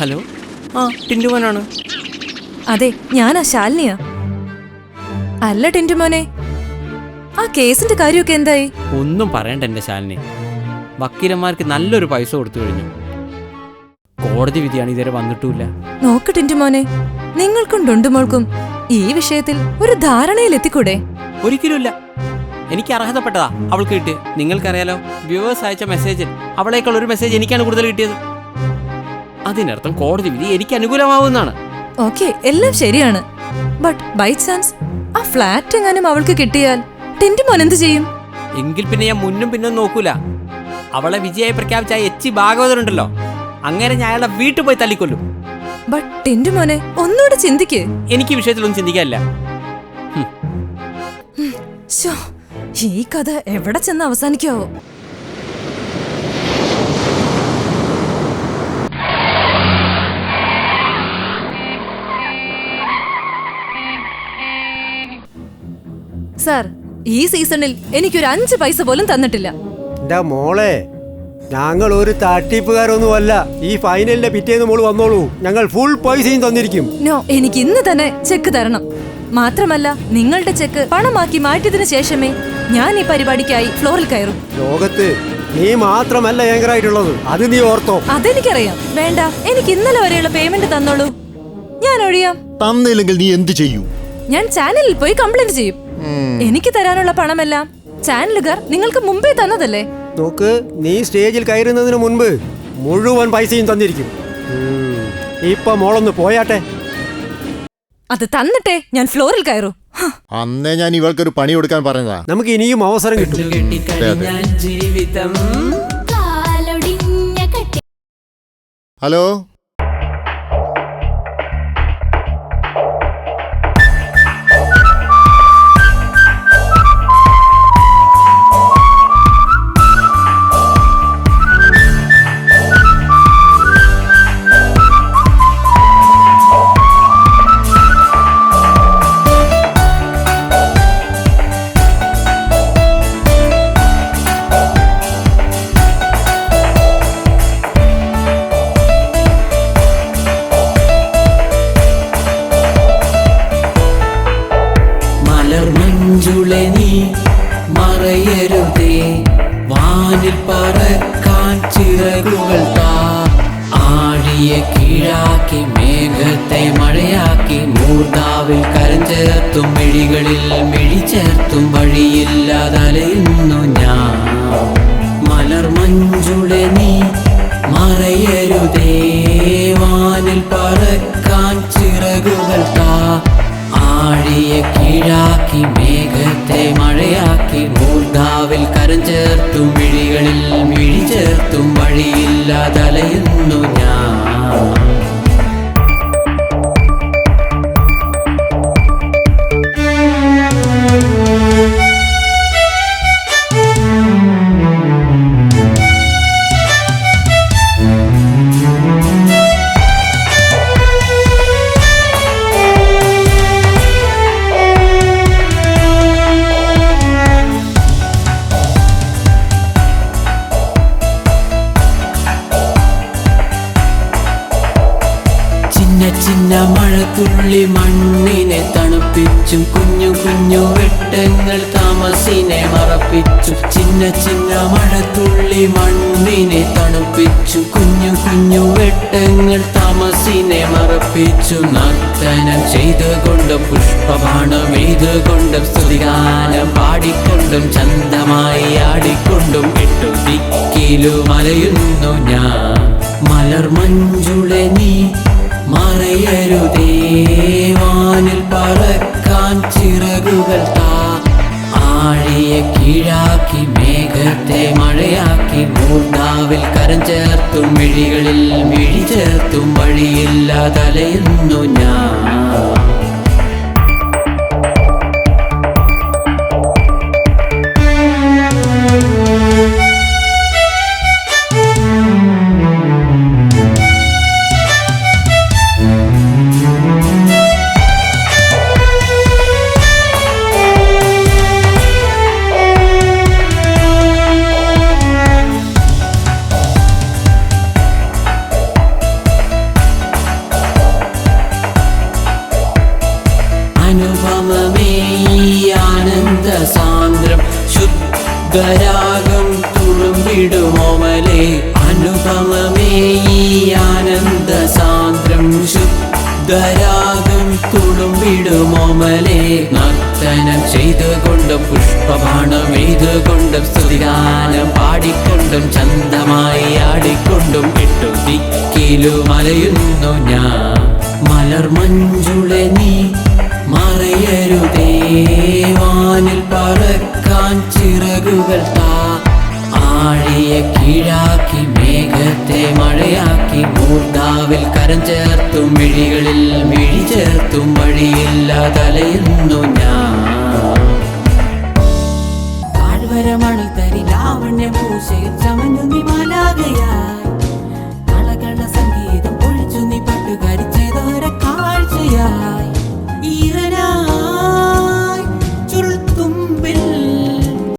Hello? ആ ടിന്റുമോനാണ് അതെ ഞാനാ ശാലിനിയാ. അല്ല ടിന്റുമോനെ ആ കേസിന്റെ കാര്യമൊക്കെ എന്തായി? ഒന്നും പറയണ്ട എന്റെ ശാലിനി. വക്കീലന്മാർക്ക് നല്ലൊരു പൈസ കൊടുത്തു കഴിഞ്ഞു. കോടതി വിധിയാണ് ഇതുവരെ വന്നിട്ടുമില്ല. നോക്ക് ടിന്റുമോനെ നിങ്ങൾക്കും ഡുണ്ടുമോൾക്കും ഈ വിഷയത്തിൽ ഒരു ധാരണയിൽ എത്തിക്കൂടെ? ഒരിക്കലുമില്ല. എനിക്ക് അർഹതപ്പെട്ടതാ അവൾക്ക് കിട്ടിയത്. നിങ്ങൾക്കറിയാലോ വ്യൂവേഴ്സ് അയച്ച മെസ്സേജിൽ അവളേക്കാൾ ഒരു മെസ്സേജ് എനിക്കാണ് കൂടുതൽ കിട്ടിയത്. അതിനർത്ഥം കോടതി വിധി എനിക്ക് അനുകൂലമാവുന്നതാണ് ഓക്കെ എല്ലാം ശരിയാണ്. ബട്ട് ബൈ ചാൻസ് ആ ഫ്ലാറ്റ് എങ്ങാനും അവൾക്ക് കിട്ടിയാൽ ടിന്റുമോൻ എന്ത് ചെയ്യും? എങ്കിൽ പിന്നെ ഞാൻ മുന്നും പിന്നും നോക്കൂല. അവളെ വിജയായി പ്രഖ്യാപിച്ച എച്ചി ഭാഗവതരുണ്ടല്ലോ അങ്ങനെ ഞാൻ അയാളെ വീട്ടിൽ പോയി തല്ലിക്കൊല്ലും. ബട്ട് ടിന്റുമോനെ ഒന്നുകൂടെ ചിന്തിക്ക്. എനിക്ക് ഈ വിഷയത്തിലൊന്നും ചിന്തിക്കാനില്ല. ഈ കഥ എവിടെ ചെന്ന് അവസാനിക്കാവോ? സാർ ഈ സീസണിൽ എനിക്കൊരു അഞ്ച് പൈസ പോലും തന്നിട്ടില്ല. എന്റെ മോളെ ഞങ്ങൾ ഒരു തട്ടിപ്പുകാരൊന്നുമല്ല. ഈ ഫൈനലിന്റെ പിറ്റേന്ന് മോൾ വന്നോളൂ. ഞങ്ങൾ ഫുൾ പൈസയും തന്നിരിക്കും. നോ എനിക്ക് ഇന്ന് തന്നെ ചെക്ക് തരണം. മാത്രമല്ല നിങ്ങളുടെ ചെക്ക് പണമാക്കി മാറ്റിയതിനു ശേഷമേ ഞാൻ ഈ പരിപാടിക്കായി ഫ്ലോറിൽ കയറും. ലോകത്ത് നീ മാത്രമല്ല ഏങ്കറായിട്ടുള്ളത്. അത് നീ ഓർത്തോ. അതെനിക്കറിയാം. വേണ്ട എനിക്ക് ഇന്നലെ വരെയുള്ള പേയ്മെന്റ് തന്നോളൂ. ഞാൻ ഒഴിയാം. തന്നില്ലെങ്കിൽ നീ എന്ത് ചെയ്യും? ഞാൻ ചാനലിൽ പോയി കംപ്ലൈന്റ് ചെയ്യും. എനിക്ക് തരാനുള്ള പണമെല്ലാം ചാനലുകാർ നിങ്ങൾക്ക് മുമ്പേ തന്നതല്ലേ? നോക്ക് നീ സ്റ്റേജിൽ കയറുന്നതിന് മുൻപ് മുഴുവൻ പൈസയും തന്നിരിക്കും. ഇപ്പൊ മോളൊന്ന് പോയാട്ടെ. അത് തന്നിട്ടെ ഞാൻ ഫ്ലോറിൽ കയറൂ. അന്നേ ഞാൻ ഇവൾക്കൊരു പണി കൊടുക്കാൻ പറഞ്ഞതാ. നമുക്ക് ഇനിയും അവസരം കിട്ടും. ഹലോ? മലർമഞ്ചുളെ നീ മറയരുതേ. വാനിൽ പറക്കാൻ ചിറകുകൾ താ. ആഴിയെ കീഴാക്കി മേഘത്തെ മഴയാക്കി മൂർധാവിൽ കരഞ്ചേർത്തും മിഴികളിൽ മിഴി ചേർത്തും വഴിയില്ലാതലയുന്നു ഞാൻ. മലർമഞ്ചുളെ നീ മറയരുതേ. വാനിൽ പറക്കാൻ ചിറകുകൾ താ. ആഴിയ കീഴാക്കി മേഘത്തെ മഴയാക്കി മൂർധാവിൽ കരം ചേർത്തും മിഴികളിൽ മിഴി ചേർത്തും വഴിയില്ലാതലയുന്നു ഞാൻ. മഴത്തുള്ളി മണ്ണിനെ തണുപ്പിച്ചും കുഞ്ഞു കുഞ്ഞു വെട്ടങ്ങൾ താമസിനെ മറപ്പിച്ചു ചിന്ന ചിന്ന മഴത്തുള്ളി മണ്ണിനെ തണുപ്പിച്ചു കുഞ്ഞു കുഞ്ഞു വെട്ടങ്ങൾ താമസിനെ മറപ്പിച്ചു നർത്തനം ചെയ്തുകൊണ്ടും പുഷ്പബാണം കൊണ്ടും സ്തുതിഗാനം പാടിക്കൊണ്ടും ചന്തമായി ആടിക്കൊണ്ടും എട്ടു ദിക്കിലും മലയുന്നു ഞാൻ. മലർ മലർമഞ്ചുളെ നീ മറയരുതേ വാനിൽ പറക്കാൻ ചിറകുകൾ താ. ആഴിയ കീഴാക്കി മേഘത്തെ മഴയാക്കി മൂർധാവിൽ കരം ചേർത്തും മിഴികളിൽ മിഴി ചേർത്തും വഴിയില്ലാതലയുന്നു ഞാൻ. ശുദ്ധരാഗം തുളുമ്പിടുമോമലെ അനുപമമേ ഈ ആനന്ദ സാന്ദ്രം ശുദ്ധരാഗം തുളുമ്പിടുമോമലെ നർത്തനം ചെയ്തുകൊണ്ടും പുഷ്പബാണം എഴുതുകൊണ്ടും സ്തുതിഗാനം പാടിക്കൊണ്ടും ചന്തമായി ആടിക്കൊണ്ടും എട്ടു ദിക്കിലും അലയുന്നു ഞാൻ. മലർമഞ്ചുളെ നീ ആഴിയ കീഴാക്കി മേഘത്തെ മഴയാക്കി മൂർദാവിൽ കരം ചേർത്തും മിഴികളിൽ മിഴി ചേർത്തും വഴിയില്ല തലയുന്നു ഞാൻ. മണി തരി ലാവണ്യം തരി ചമഞ്ഞു